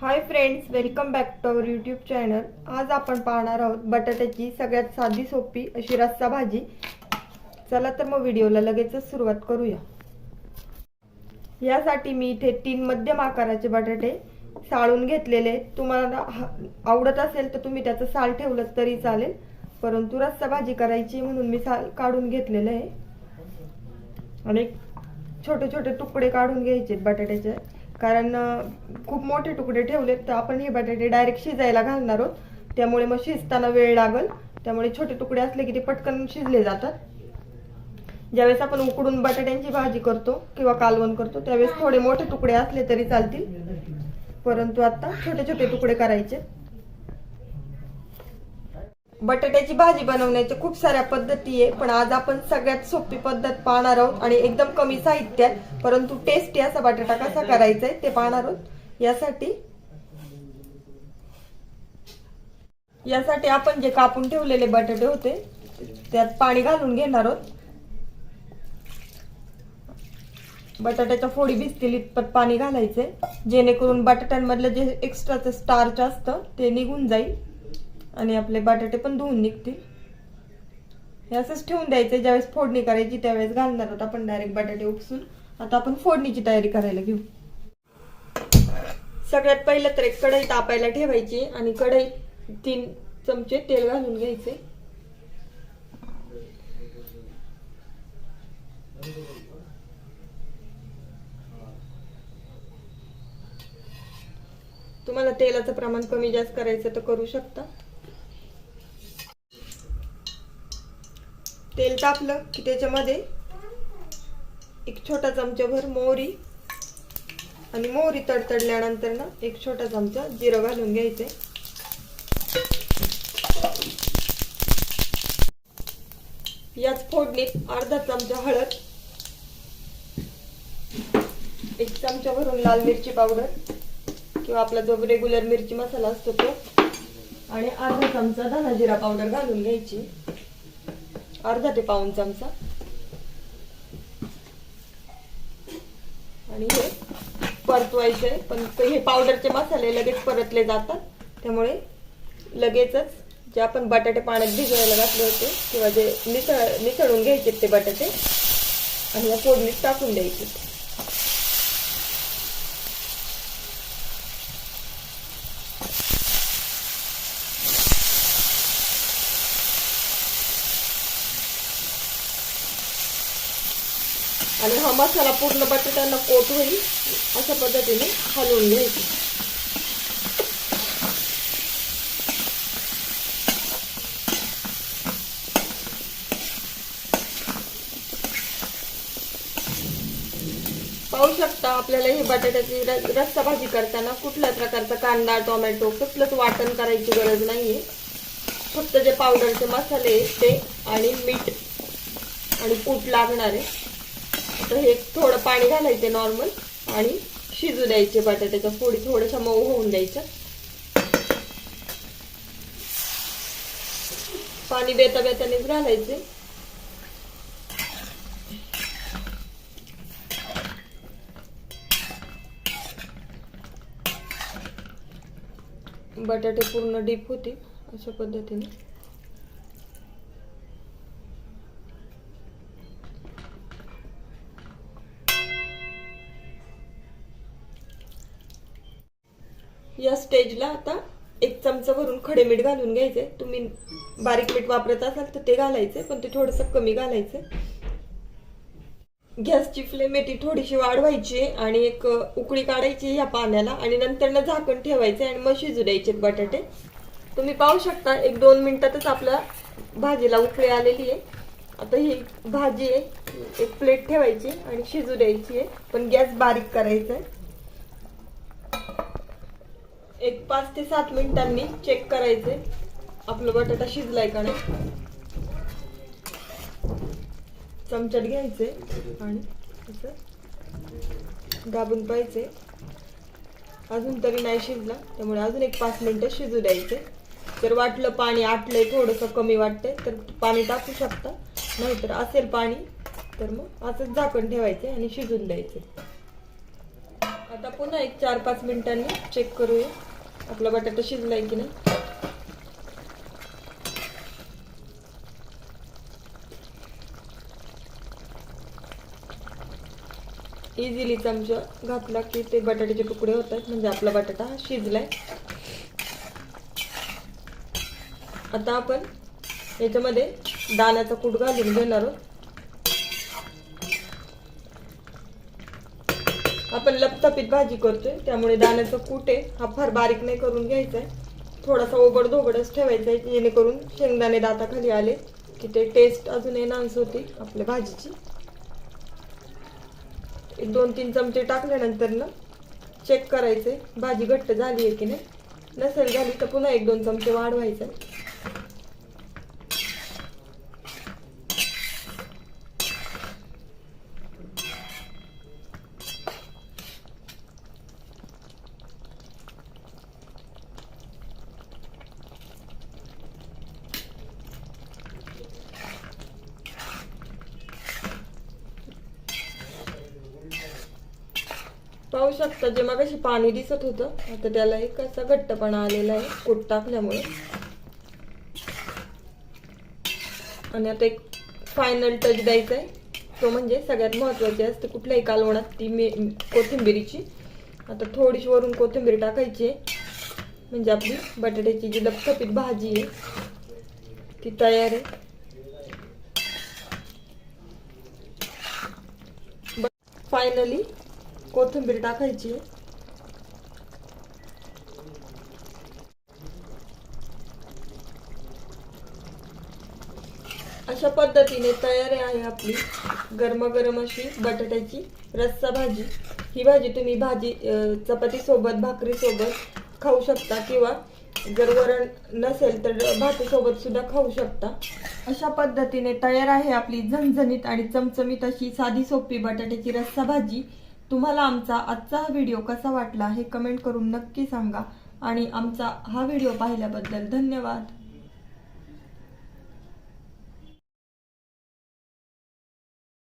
Hi friends welcome back to our YouTube channel आज आपण पाहणार आहोत बटाट्याची सगळ्यात साधी सोपी अशी रस्सा भाजी. चला तर मग व्हिडिओला लगेचच सुरुवात करूया. यासाठी मी इथे तीन मध्यम आकाराचे बटाटे साळून घेतलेले तुम्हाला आवडत असेल तर तुम्ही त्याचं साल ठेवलं तरी चालेल. परंतु रस्सा भाजी करायची म्हणून मी साल काढून घेतलेलं आहे. आणि छोटे छोटे तुकडे काढून घ्यायचे बटाट्याचे. कारण खूप मोठे तुकडे ठेवलेत तर आपण हे बटाटे डायरेक्ट शिजायला घालणार आहोत. त्यामुळे मग शिजताना वेळ लागल. त्यामुळे छोटे तुकडे असले की ते पटकन शिजले जातात. ज्यावेळेस आपण उकडून बटाट्यांची भाजी करतो किंवा कालवण करतो त्यावेळेस थोडे मोठे तुकडे असले तरी चालतील. परंतु आता छोटे छोटे तुकडे करायचे. बटाट्याची भाजी बनवण्याच्या खूप साऱ्या पद्धती आहे पण आज आपण सगळ्यात सोपी पद्धत पाहणार आहोत आणि एकदम कमी साहित्यात परंतु टेस्टी असा बटाटा कसा करायचा आहे ते पाहणार आहोत. यासाठी यासाठी आपण जे कापून ठेवलेले बटाटे होते त्यात पाणी घालून घेणार आहोत. बटाट्याच्या फोडी भिजतील इतपत पाणी घालायचे जेणेकरून बटाट्यांमधलं जे एक्स्ट्राचं स्टार्च असतं ते निघून जाईल. आणि आपले बटाटे पण धुवून निघतील. हे असंच ठेवून द्यायचे ज्यावेळेस फोडणी करायची त्यावेळेस घालणार आहोत आपण डायरेक्ट बटाटे उपसून. आता आपण फोडणीची तयारी करायला घेऊ. सगळ्यात पहिलं तर एक कढई तापायला ठेवायची आणि कढईत तीन चमचे तेल घालून घ्यायचे. तुम्हाला तेलाचं प्रमाण कमी जास्त करायचं तर करू शकता. तेल तापलं की त्याच्यामध्ये एक छोटा चमचाभर मोहरी आणि मोहरी तडतडल्यानंतर ना एक छोटा चमचा जिरं घालून घ्यायचे याच फोडणीत अर्धा चमचा हळद एक चमचा भरून लाल मिरची पावडर किंवा आपला जो रेग्युलर मिरची मसाला असतो तो आणि अर्धा चमचा धना जिरा पावडर घालून घ्यायची. अर्धा ते पाऊन चमचा. आणि हे परतवायचे पण ते हे पावडरचे मसाले लगेच परतले जातात. त्यामुळे लगेचच जे आपण बटाटे पाण्यात भिजवायला घातले होते किंवा जे निसळ निसळून घ्यायचे ते बटाटे आणि या फोडणीत टाकून द्यायचे. आणि हा मसाला पूर्ण बटाट्यांना कोट होईल. अशा पद्धतीने हलवून घ्यायचं. पाहू शकता आपल्याला हे बटाट्याची र- रस्सा भाजी करताना कुठल्या प्रकारचा कांदा टोमॅटो कसलंच वाटण करायची गरज नाहीये. फक्त जे पावडरचे मसाले आहेत ते आणि मीठ आणि कूट लागणार आहे तर हे थोडं पाणी घालायचे नॉर्मल आणि शिजू द्यायचे बटाट्याच्या फोडी थोड्याशा मऊ होऊन द्यायचं. पाणी बेता बेतानेच घालायचे. बटाटे पूर्ण डीप होते अशा पद्धतीने. या स्टेजला आता एक चमचा भरून खडे मीठ घालून घ्यायचे. तुम्ही बारीक मीठ वापरत असाल तर ते घालायचे पण ते थोडस कमी घालायचे. गॅसची फ्लेम आहे ती थोडीशी वाढवायची आणि एक उकळी काढायची या पाण्याला आणि नंतर ना झाकण ठेवायचे आणि मग शिजू द्यायचे बटाटे. तुम्ही पाहू शकता एक दोन मिनिटातच आपल्या भाजीला उकळी आलेली आहे. आता ही भाजी आहे एक प्लेट ठेवायची आणि शिजू द्यायची आहे पण गॅस बारीक करायचा आहे. एक पाच ते सात मिनिटांनी चेक करायचे. आपलं बटाटा शिजलाय का नाही? चमच्यात घ्यायचे आणि असं दाबून पाहिजे अजून तरी नाही शिजला त्यामुळे अजून एक पाच मिनिटं शिजू द्यायचे. जर वाटलं पाणी आटलंय थोडंसं कमी वाटतंय तर पाणी टाकू शकता. नाहीतर असेल पाणी तर मग असंच झाकण ठेवायचे आणि शिजून द्यायचे. आता पुन्हा एक चार पाच मिनिटांनी चेक करूया. आपला बटाटा शिजलाय की नाही? इझिली चमचा घातला की ते बटाट्याचे तुकडे होतात म्हणजे आपला बटाटा हा शिजलाय. आता आपण याच्यामध्ये दाण्याचा कूट घालून घेणार आहोत. आपण लपतपीत भाजी करतोय त्यामुळे दाण्याचा कूट आहे. हा फार बारीक नाही करून घ्यायचा आहे थोडासा ओबड धोबडच ठेवायचा आहे जेणेकरून शेंगदाणे दाताखाली आले की ते टेस्ट अजून एनहान्स होती आपल्या भाजीची. एक दोन तीन चमचे टाकल्यानंतर ना चेक करायचे भाजी घट्ट झाली आहे की नाही. नसेल झाली तर पुन्हा एक दोन चमचे वाढवायचे पाहू शकता जे मग पाणी दिसत होतं आता त्याला एक असा घट्टपणा आलेला आहे कूट टाकल्यामुळे. आणि आता एक फायनल टच द्यायचा आहे. तो म्हणजे सगळ्यात महत्वाची असते कुठल्याही कालवणात ती मे कोथिंबिरीची. आता थोडीशी वरून कोथिंबीर टाकायची आहे. म्हणजे आपली बटाट्याची जी लपथपीत भाजी आहे ती तयार आहे. फायनली कोथिंबीर टाकायची. अशा पद्धतीने तयार आहे आपली. गरमागरम अशी बटाट्याची रस्सा भाजी. ही भाजी तुम्ही भाजी चपाती सोबत खाऊ शकता किंवा जर वरण नसेल तर भाकरीसोबत सुद्धा खाऊ शकता. अशा पद्धतीने तयार आहे आपली झणझणीत आणि चमचमीत अशी साधी सोपी बटाट्याची रस्सा भाजी. तुम्हाला आमचा आजचा हा व्हिडिओ कसा वाटला हे कमेंट करून नक्की सांगा. आणि आमचा हा व्हिडिओ पाहिल्याबद्दल धन्यवाद.